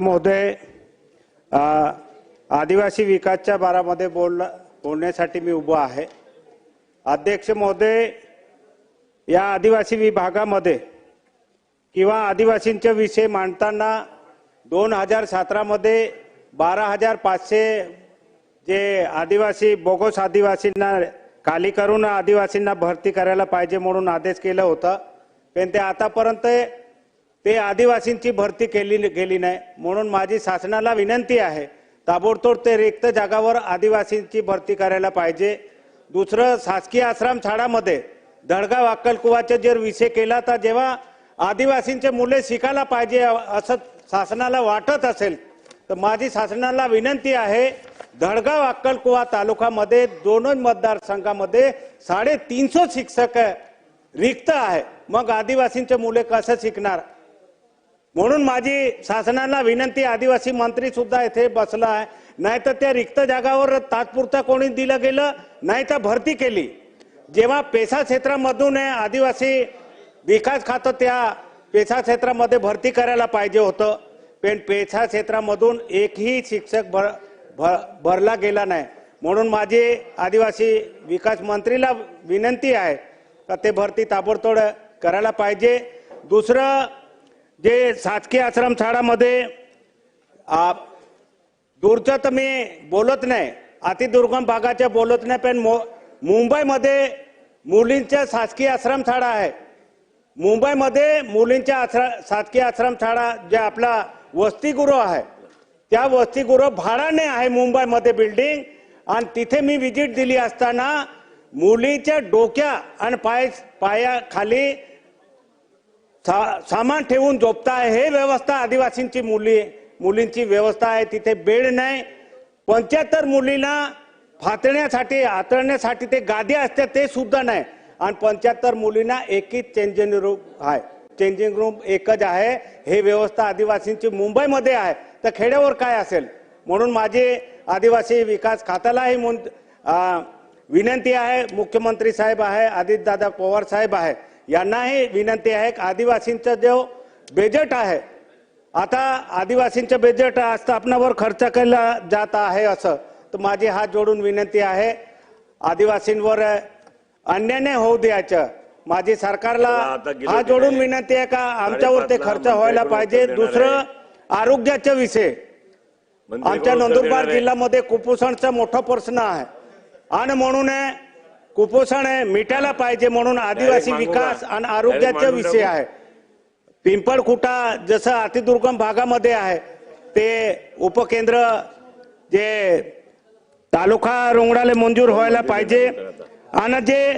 महोदय आदिवासी विकासच्या बारामध्ये बोल बोलण्यासाठी मी उभा आहे. अध्यक्ष महोदय या आदिवासी विभागामध्ये किंवा आदिवासींचे विषय मांडताना दोन हजार सतरामध्ये बारा हजार पाचशे जे आदिवासी बोगोस आदिवासींना खाली करून आदिवासींना भरती करायला पाहिजे म्हणून आदेश केला होता. पण ते आतापर्यंत ते आदिवासींची भरती केली गेली नाही. म्हणून माझी शासनाला विनंती आहे ताबडतोब ते रिक्त जागावर आदिवासींची भरती करायला पाहिजे. दुसरं शासकीय आश्रम शाळामध्ये दडगाव अक्कलकुवाचे जर विषय केला तर जेव्हा आदिवासींचे मुले शिकायला पाहिजे असं शासनाला वाटत असेल तर माझी शासनाला विनंती आहे धडगाव अक्कलकुवा तालुक्यामध्ये दोनच मतदारसंघामध्ये साडेतीनशे शिक्षक रिक्त आहे. मग आदिवासींचे मुले कसं शिकणार? म्हणून माझी शासनाला विनंती आदिवासी मंत्री सुद्धा इथे बसला आहे. नाही तर त्या रिक्त जागावर तात्पुरता कोणी दिलं गेलं नाही तर भरती केली. जेव्हा पेशा क्षेत्रामधून आदिवासी विकास खातं त्या पेशा क्षेत्रामध्ये भरती करायला पाहिजे होतं. पण पेशा क्षेत्रामधून एकही शिक्षक भर भर भरला गेला नाही. म्हणून माझी आदिवासी विकास मंत्रीला विनंती आहे का ते भरती ताबडतोड करायला पाहिजे. दुसरं जे शासकीय आश्रमशाळामध्ये दूरचं तर मी बोलत नाही अतिदुर्गम भागाच्या बोलत नाही पण मो मुंबईमध्ये मुलींच्या शासकीय आश्रमशाळा आहे. मुंबईमध्ये मुलींच्या आश्र शासकीय आश्रमशाळा जे आपला वसतिगृह आहे त्या वसतिगृह भाड्याने आहे मुंबईमध्ये बिल्डिंग आणि तिथे मी विजिट दिली असताना मुलीच्या डोक्या आणि पाय पायाखाली सा- सामान ठेवून झोपता आहे. हे व्यवस्था आदिवासींची मुली मुलींची व्यवस्था आहे. तिथे बेड नाही. पंच्याहत्तर मुलींना फातण्यासाठी हातळण्यासाठी ते गादी असते ते सुद्धा नाही. आणि पंच्याहत्तर मुलींना एकच चेंजिंग रूम आहे. चेंजिंग रूम एकच आहे. हे व्यवस्था आदिवासींची मुंबईमध्ये आहे. तर खेड्यावर काय असेल? म्हणून माझी आदिवासी विकास खात्यालाही विनंती आहे. मुख्यमंत्री साहेब आहे. आदित्यदादा पवार साहेब आहे. यांनाही विनंती आहे की आदिवासींचा जो बजेट आहे आता आदिवासींचं बजेट स्थापनावर खर्च केला जात आहे असं तर माझी हात जोडून विनंती आहे आदिवासींवर अन्याय होऊ द्यायचं माझी सरकारला हात जोडून? विनंती आहे का आमच्यावर ते खर्च व्हायला पाहिजे दुसरं. आरोग्याचा विषय आमच्या नंदुरबार. जिल्ह्यामध्ये कुपोषणचा मोठा प्रश्न आहे आणि म्हणून कुपोषण हे मिटायला पाहिजे म्हणून आदिवासी विकास? आणि आरोग्याचा विषय? आहे पिंपळखुटा जसं अतिदुर्गम भागामध्ये आहे ते उपकेंद्र जे तालुका रुग्णालय मंजूर व्हायला पाहिजे आणि जे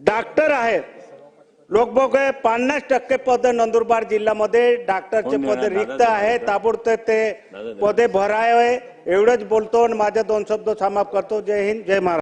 डॉक्टर आहेत लोक बघ पन्नास टक्के पद नंदुरबार जिल्ह्यामध्ये डॉक्टरचे कोण पद? रिक्त आहे? ताबडतोब ते. पदे भरावे एवढंच बोलतो आणि माझे दोन शब्द समाप्त करतो जय हिंद जय महाराष्ट्र